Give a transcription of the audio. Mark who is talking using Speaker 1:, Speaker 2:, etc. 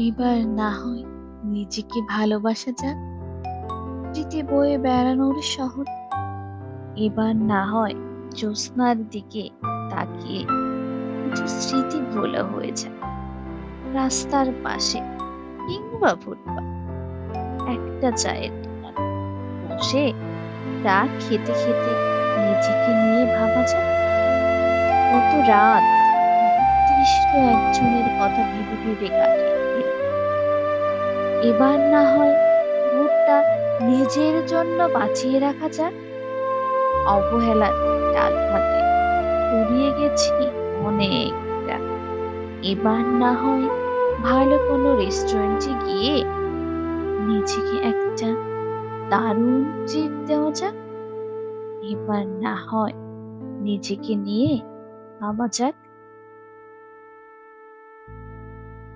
Speaker 1: এবার না হয় নিজেকে ভালোবাসা যাক। স্মৃতি বয়ে বেড়ানোর শহর। এবার না হয় জ্যোৎস্নার দিকে তাকিয়ে স্মৃতি ভোলা হয়ে যায়। রাস্তার পাশে কিংবা ফুটপাত। একটা চায়ের দোকান। বসে খেতে খেতে নিজেকে নিয়ে ভাবা যায়। কত রাত একজনের কথা ভেবে ভেবে দিল। এবার না হয় ভোটটা নিজের জন্য বাঁচিয়ে রাখা যাক। অবহেলার ডাল ভাতে ফুরিয়ে গেছি অনেকটা। এবার না হয় ভালো কোনো রেস্টুরেন্টে গিয়ে নিজেকে একটা দারুণ ট্রিট দেওয়া যাক। এবার না হয় নিজেকে নিয়ে ভাবা যাক